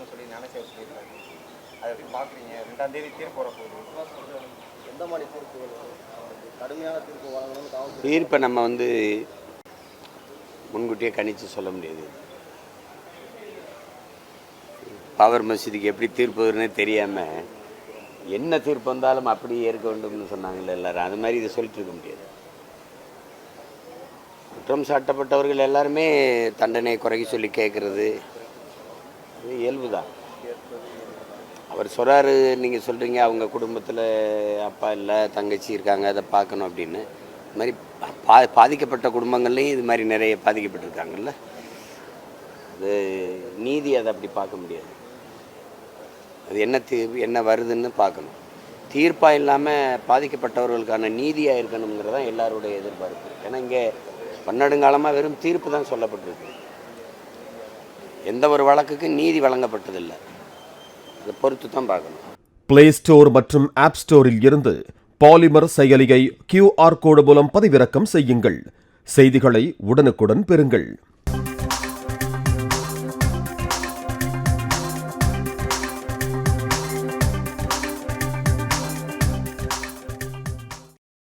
பேச சொல்லியிருக்காரு அதை எப்படி பார்க்குறீங்க ரெண்டாம் தேதி தீர்ப்பு வரப்போகுது எந்த மாதிரி தீர்ப்பு கடுமையான தீர்ப்பு வழங்கணும்னு தீர்ப்பை நம்ம வந்து முன்கூட்டியே கணிச்சு சொல்ல முடியாது. பாபர் மசீதுக்கு எப்படி தீர்ப்பு வரும்னே தெரியாமல் என்ன தீர்ப்பு வந்தாலும் அப்படியே ஏற்க வேண்டும்னு சொன்னாங்கல்ல எல்லாரும். அது மாதிரி இதை சொல்லிட்டு இருக்க முடியாது. குற்றம் சாட்டப்பட்டவர்கள் எல்லாருமே தண்டனை குறைக்க சொல்லி கேட்குறது இயல்பு தான் அவர் சொல்கிறாரு நீங்கள் சொல்கிறீங்க அவங்க குடும்பத்தில் அப்பா இல்லை தங்கச்சி இருக்காங்க அதை பார்க்கணும் அப்படின்னு. இது மாதிரி பா பாதிக்கப்பட்ட குடும்பங்கள்லேயும் இது மாதிரி நிறைய பாதிக்கப்பட்டிருக்காங்கல்ல. அது நீதி அதை அப்படி பார்க்க முடியாது. அது என்ன தீர்வு என்ன வருதுன்னு பார்க்கணும். தீர்ப்பாக இல்லாமல் பாதிக்கப்பட்டவர்களுக்கான நீதியாக இருக்கணுங்கிறதான் எல்லாருடைய எதிர்பார்ப்பு. ஏன்னா இங்கே பன்னெடுங்காலமாக வெறும் தீர்ப்பு தான் சொல்லப்பட்டிருக்கு. எந்த ஒரு வழக்குக்கு நீதி வழங்கப்பட்டதில்லை. அதை பொறுத்து தான் பார்க்கணும். பிளே ஸ்டோர் மற்றும் ஆப் ஸ்டோரில் இருந்து பாலிமர் செயலியை கியூஆர் கோடு மூலம் பதிவிறக்கம் செய்யுங்கள். செய்திகளை உடனுக்குடன் பெறுங்கள்.